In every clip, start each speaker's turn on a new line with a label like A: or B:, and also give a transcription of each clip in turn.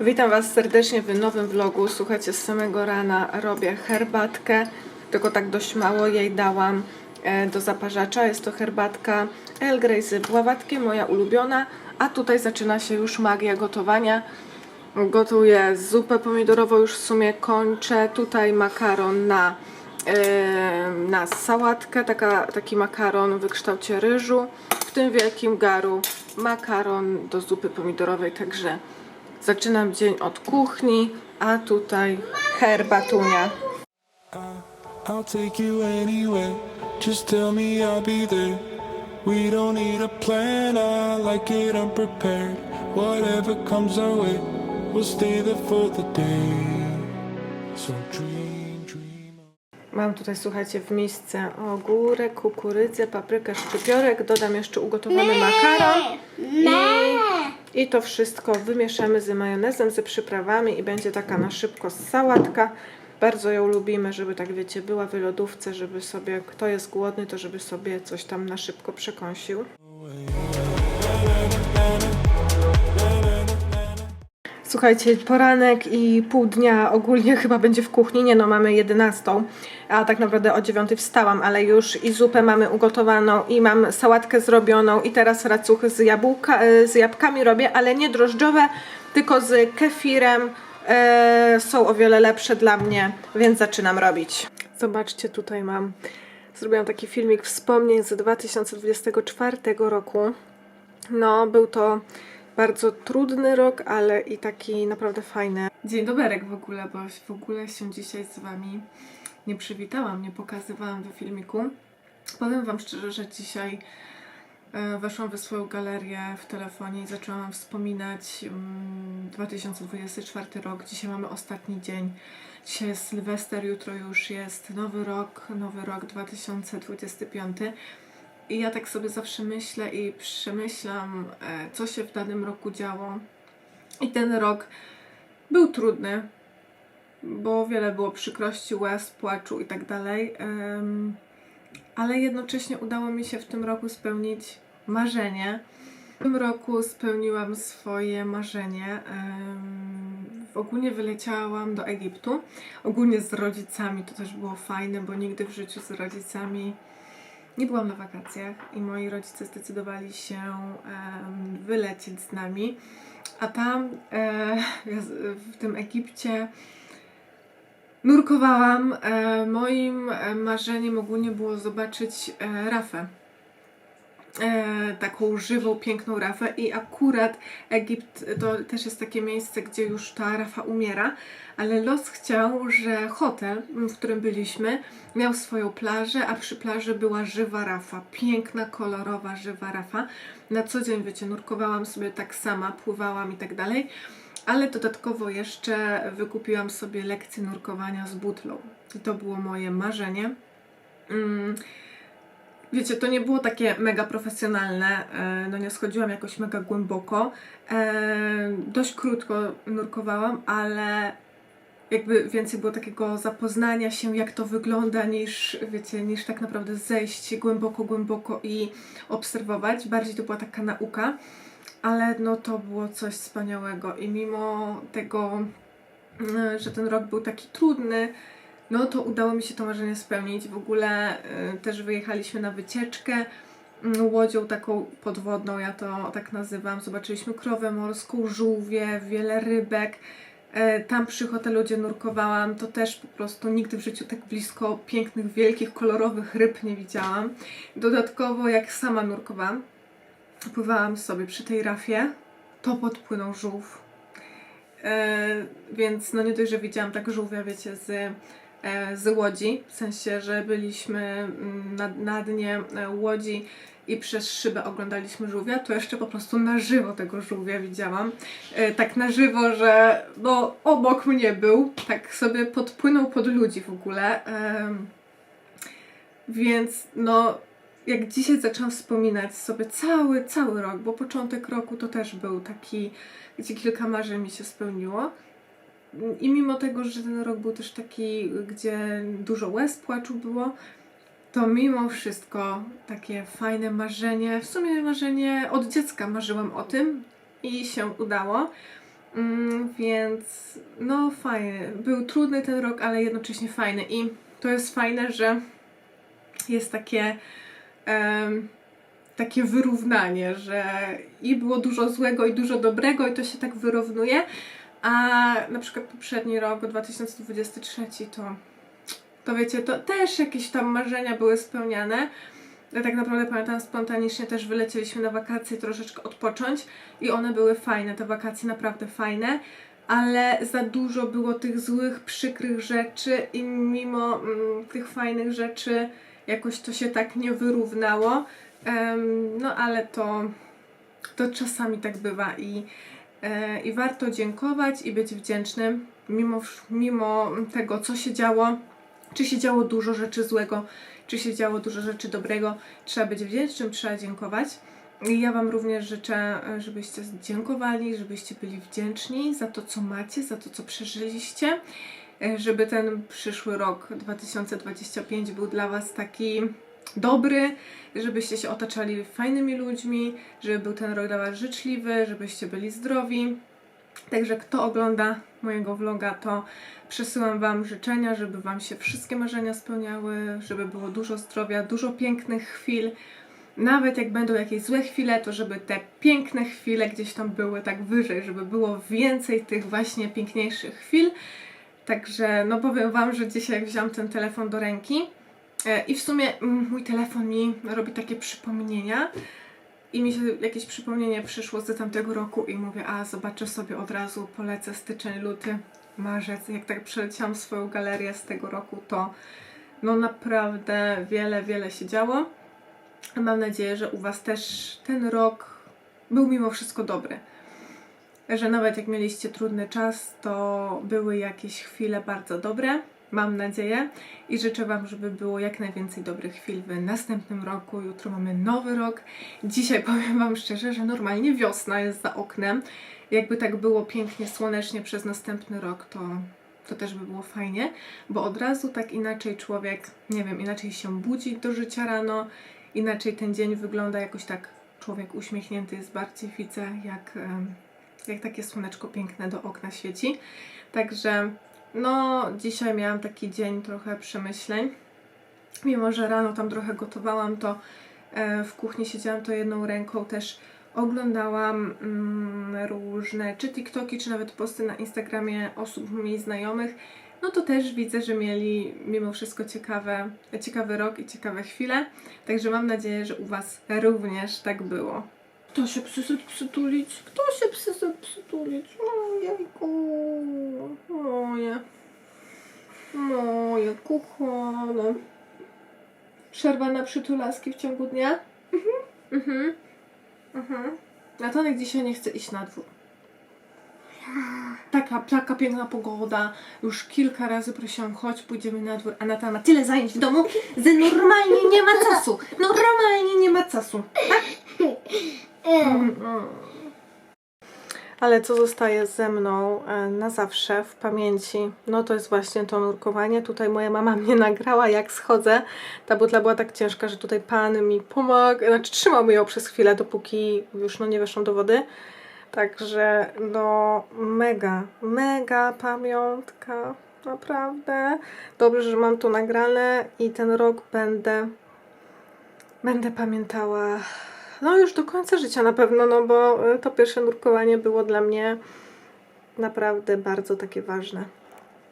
A: Witam Was serdecznie w nowym vlogu. Słuchajcie, z samego rana robię herbatkę, tylko tak dość mało jej dałam e, do zaparzacza. Jest to herbatka Earl Grey z bławatkiem, moja ulubiona. A tutaj zaczyna się już magia gotowania. Gotuję zupę pomidorową, już w sumie kończę. Tutaj makaron na, e, na sałatkę, taka, taki makaron w kształcie ryżu. W tym wielkim garu makaron do zupy pomidorowej, także Zaczynam dzień od kuchni, a tutaj herbatunia.
B: I'll take you anywhere. Just tell me I'll be there. We don't need a plan, I like it unprepared. Whatever comes our way, we'll stay there for the day. So dream, dream.
A: Mam tutaj, słuchajcie, w misce ogórek, kukurydzę, paprykę, szczypiorek. Dodam jeszcze ugotowany makaron. I, I to wszystko wymieszamy z majonezem, ze przyprawami i będzie taka na szybko sałatka. Bardzo ją lubimy, żeby tak wiecie, była w lodówce, żeby sobie, kto jest głodny, to żeby sobie coś tam na szybko przekąsił. Słuchajcie, poranek i pół dnia ogólnie chyba będzie w kuchni. Nie no, mamy 11, a tak naprawdę o 9 wstałam, ale już i zupę mamy ugotowaną, i mam sałatkę zrobioną, i teraz racuchy z, jabłka, e, z jabłkami robię, ale nie drożdżowe, tylko z kefirem. E, są o wiele lepsze dla mnie, więc zaczynam robić. Zobaczcie, tutaj mam. Zrobiłam taki filmik wspomnień z 2024 roku. No, był to bardzo trudny rok, ale i taki naprawdę fajny. Dzień doberek w ogóle, bo w ogóle się dzisiaj z Wami nie przywitałam, nie pokazywałam w filmiku. Powiem Wam szczerze, że dzisiaj e, weszłam we swoją galerię w telefonie i zaczęłam wspominać mm, 2024 rok. Dzisiaj mamy ostatni dzień. Dzisiaj jest Sylwester, jutro już jest nowy rok, nowy rok 2025. I ja tak sobie zawsze myślę i przemyślam, e, co się w danym roku działo. I ten rok był trudny, bo wiele było przykrości, łez, płaczu i tak dalej. Ale jednocześnie udało mi się w tym roku spełnić marzenie. W tym roku spełniłam swoje marzenie. Ogólnie wyleciałam do Egiptu. Ogólnie z rodzicami to też było fajne, bo nigdy w życiu z rodzicami nie byłam na wakacjach i moi rodzice zdecydowali się wylecieć z nami. A tam e, w tym Egipcie nurkowałam. E, moim e, marzeniem ogólnie było zobaczyć rafę. E, taką żywą, piękną rafę i akurat Egipt to też jest takie miejsce, gdzie już ta rafa umiera, ale los chciał, że hotel, w którym byliśmy, miał swoją plażę, a przy plaży była żywa rafa, piękna, kolorowa, żywa rafa. Na co dzień, wiecie, nurkowałam sobie tak sama, pływałam i tak dalej, ale dodatkowo jeszcze wykupiłam sobie lekcję nurkowania z butlą. To było moje marzenie. Mm. Wiecie, to nie było takie mega profesjonalne, e, no nie schodziłam jakoś mega głęboko. E, Dość krótko nurkowałam, ale jakby więcej było takiego zapoznania się, jak to wygląda, niż, wiecie, niż tak naprawdę zejść głęboko, głęboko i obserwować. Bardziej to była taka nauka, ale no to było coś wspaniałego i mimo tego, e, że ten rok był taki trudny, no to udało mi się to marzenie spełnić. W ogóle y, też wyjechaliśmy na wycieczkę mm, łodzią taką podwodną, ja to tak nazywam. Zobaczyliśmy krowę morską, żółwie, wiele rybek. E, Tam przy hotelu, gdzie nurkowałam, to też po prostu nigdy w życiu tak blisko pięknych, wielkich, kolorowych ryb nie widziałam. Dodatkowo, jak sama nurkowałam, pływałam sobie przy tej rafie, to podpłynął żółw. E, więc no nie dość, że widziałam tak żółwia, wiecie, z, z łodzi, w sensie, że byliśmy mm, na, na dnie e, łodzi i przez szybę oglądaliśmy żółwia, to jeszcze po prostu na żywo tego żółwia widziałam. E, tak na żywo, że no obok mnie był, tak sobie podpłynął pod ludzi w ogóle. Więc no, jak dzisiaj zaczęłam wspominać sobie cały, cały rok, bo początek roku to też był taki, gdzie kilka marzeń mi się spełniło. I mimo tego, że ten rok był też taki, gdzie dużo łez płaczu było, to mimo wszystko takie fajne marzenie, w sumie marzenie od dziecka marzyłam o tym i się udało. Mm, więc no fajny. Był trudny ten rok, ale jednocześnie fajny. I to jest fajne, że jest takie em, takie wyrównanie, że i było dużo złego i dużo dobrego i to się tak wyrównuje, a na przykład poprzedni rok, 2023, to, to wiecie, to też jakieś tam marzenia były spełniane. Ja tak naprawdę pamiętam spontanicznie też wylecieliśmy na wakacje troszeczkę odpocząć i one były fajne, te wakacje naprawdę fajne, ale za dużo było tych złych, przykrych rzeczy i mimo mm, tych fajnych rzeczy jakoś to się tak nie wyrównało. Em, no ale to, to czasami tak bywa i, i warto dziękować i być wdzięcznym mimo, mimo tego, co się działo. Czy się działo dużo rzeczy złego, czy się działo dużo rzeczy dobrego, trzeba być wdzięcznym, trzeba dziękować. I ja Wam również życzę, e, żebyście dziękowali, żebyście byli wdzięczni za to, co macie, za to, co przeżyliście, e, żeby ten przyszły rok 2025 był dla Was taki dobry, żebyście się otaczali fajnymi ludźmi, żeby był ten rok dla Was życzliwy, żebyście byli zdrowi. Także kto ogląda mojego vloga, to przesyłam Wam życzenia, żeby Wam się wszystkie marzenia spełniały, żeby było dużo zdrowia, dużo pięknych chwil. Nawet jak będą jakieś złe chwile, to żeby te piękne chwile gdzieś tam były tak wyżej, żeby było więcej tych właśnie piękniejszych chwil. Także no powiem Wam, że dzisiaj wziąłam ten telefon do ręki i w sumie mój telefon mi robi takie przypomnienia i mi się jakieś przypomnienie przyszło z tamtego roku i mówię, a zobaczę sobie od razu, polecę styczeń, luty, marzec. Jak tak przeleciałam swoją galerię z tego roku, to no naprawdę wiele, wiele się działo. Mam nadzieję, że u Was też ten rok był mimo wszystko dobry. Że nawet jak mieliście trudny czas, to były jakieś chwile bardzo dobre. Mam nadzieję i życzę Wam, żeby było jak najwięcej dobrych chwil w następnym roku. Jutro mamy nowy rok. Dzisiaj powiem Wam szczerze, że normalnie wiosna jest za oknem. Jakby tak było pięknie, słonecznie przez następny rok, to, to też by było fajnie, bo od razu tak inaczej człowiek, nie wiem, inaczej się budzi do życia rano, inaczej ten dzień wygląda jakoś tak człowiek uśmiechnięty jest bardziej, widzę jak, jak takie słoneczko piękne do okna świeci. Także no dzisiaj miałam taki dzień trochę przemyśleń. Mimo, że rano tam trochę gotowałam, to e, w kuchni siedziałam to jedną ręką też oglądałam mm, różne czy TikToki, czy nawet posty na Instagramie osób mi znajomych, no to też widzę, że mieli mimo wszystko ciekawe, ciekawy rok i ciekawe chwile. Także mam nadzieję, że u Was również tak było. Kto się przyszedł przytulić? Kto się przyszedł przytulić? Ojejku, moje, moje kochane. Przerwa na przytulaski w ciągu dnia? Mhm, mhm, mhm. Natanek dzisiaj nie chce iść na dwór. Taka, taka piękna pogoda. Już kilka razy prosiłam, chodź, pójdziemy na dwór. A Natan ma tyle zajęć w domu, że normalnie nie ma czasu. Normalnie nie ma czasu. Ale co zostaje ze mną e, na zawsze w pamięci, no to jest właśnie to nurkowanie. Tutaj moja mama mnie nagrała, jak schodzę. Ta butla była tak ciężka, że tutaj pan mi pomagał, znaczy trzymał mi ją przez chwilę, dopóki już no nie weszłam do wody. Także no mega, mega pamiątka. Naprawdę. Dobrze, że mam to nagrane i ten rok będę będę pamiętała no już do końca życia na pewno, no bo y, to pierwsze nurkowanie było dla mnie naprawdę bardzo takie ważne.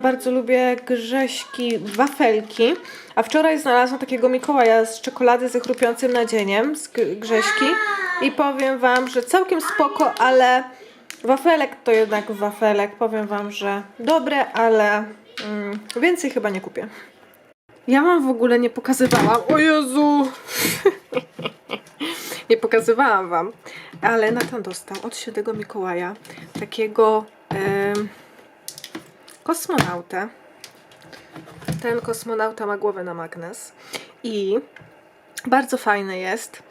A: Bardzo lubię grześki, wafelki, a wczoraj znalazłam takiego Mikołaja z czekolady ze chrupiącym nadzieniem, z grześki i powiem Wam, że całkiem spoko, ale wafelek to jednak wafelek. Powiem Wam, że dobre, ale mm, więcej chyba nie kupię. Ja Wam w ogóle nie pokazywałam. O Jezu! nie pokazywałam Wam, ale Natan dostał od świętego Mikołaja takiego em, kosmonautę. Ten kosmonauta ma głowę na magnes i bardzo fajny jest.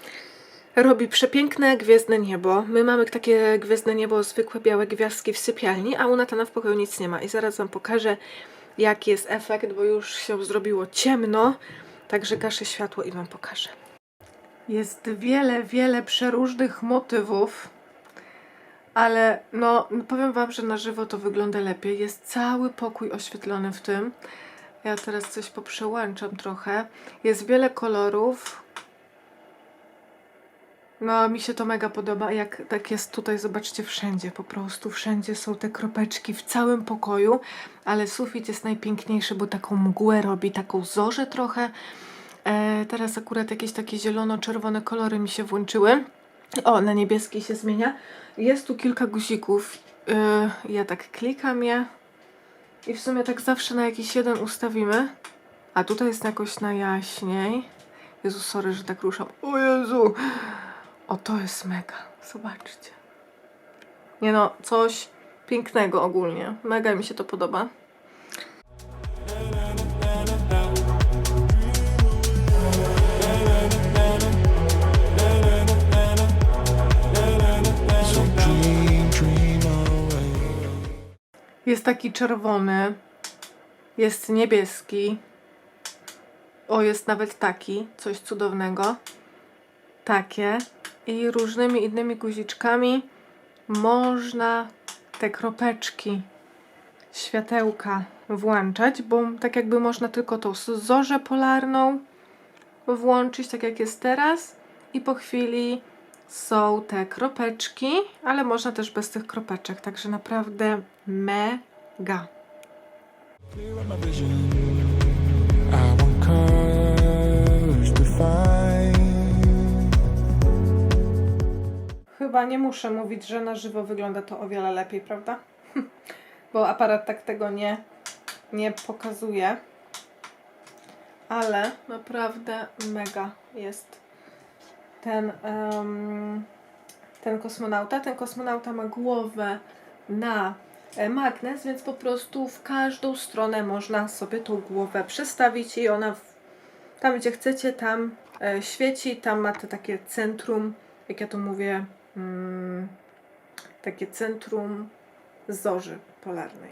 A: Robi przepiękne gwiezdne niebo. My mamy takie gwiezdne niebo, zwykłe białe gwiazdki w sypialni, a u Natana w pokoju nic nie ma. I zaraz Wam pokażę, jaki jest efekt, bo już się zrobiło ciemno. Także gaszę światło i Wam pokażę. Jest wiele, wiele przeróżnych motywów. Ale no, powiem Wam, że na żywo to wygląda lepiej. Jest cały pokój oświetlony w tym. Ja teraz coś poprzełączam trochę. Jest wiele kolorów. No, mi się to mega podoba, jak tak jest tutaj, zobaczcie, wszędzie, po prostu wszędzie są te kropeczki w całym pokoju, ale sufit jest najpiękniejszy, bo taką mgłę robi, taką zorzę trochę. E, teraz akurat jakieś takie zielono-czerwone kolory mi się włączyły. O, na niebieski się zmienia. Jest tu kilka guzików. E, ja tak klikam je i w sumie tak zawsze na jakiś jeden ustawimy. A tutaj jest jakoś na jaśniej. Jezu, sorry, że tak ruszam. O Jezu! O, to jest mega. Zobaczcie. Nie no, coś pięknego ogólnie. Mega mi się to podoba. Jest taki czerwony. Jest niebieski. O, jest nawet taki. Coś cudownego. Takie. I różnymi innymi guziczkami można te kropeczki światełka włączać, bo tak jakby można tylko tą zorzę polarną włączyć, tak jak jest teraz i po chwili są te kropeczki, ale można też bez tych kropeczek, także naprawdę mega. Chyba nie muszę mówić, że na żywo wygląda to o wiele lepiej, prawda? Bo aparat tak tego nie, nie pokazuje. Ale naprawdę mega jest ten, em, ten kosmonauta. Ten kosmonauta ma głowę na e, magnes, więc po prostu w każdą stronę można sobie tą głowę przestawić i ona w, tam, gdzie chcecie, tam e, świeci. Tam ma to takie centrum, jak ja to mówię, mm, takie centrum zorzy polarnej.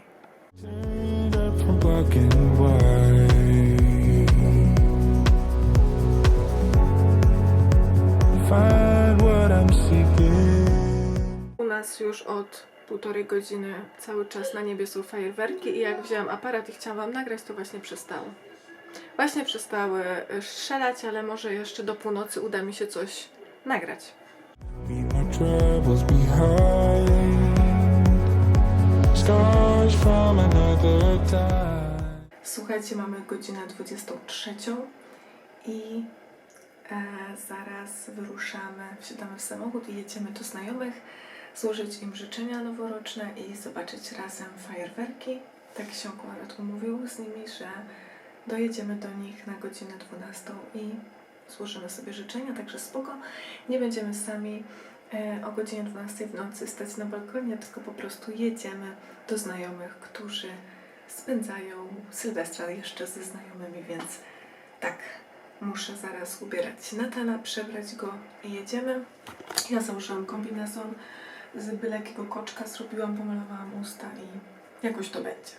A: U nas już od półtorej godziny cały czas na niebie są fajerwerki i jak wzięłam aparat i chciałam Wam nagrać, to właśnie przestało. Właśnie przestały y, strzelać, ale może jeszcze do północy uda mi się coś nagrać. Słuchajcie, mamy godzinę 23 i e, zaraz wyruszamy, wsiadamy w samochód i jedziemy do znajomych, złożyć im życzenia noworoczne i zobaczyć razem fajerwerki. Tak się akurat umówił z nimi, że dojedziemy do nich na godzinę 12 i złożymy sobie życzenia, także spoko. Nie będziemy sami e, o godzinie 12 w nocy stać na balkonie, tylko po prostu jedziemy do znajomych, którzy spędzają Sylwestra jeszcze ze znajomymi, więc tak, Muszę zaraz ubierać Natana, przebrać go i jedziemy. Ja założyłam kombinezon z byle jakiego koczka zrobiłam, pomalowałam usta i jakoś to będzie.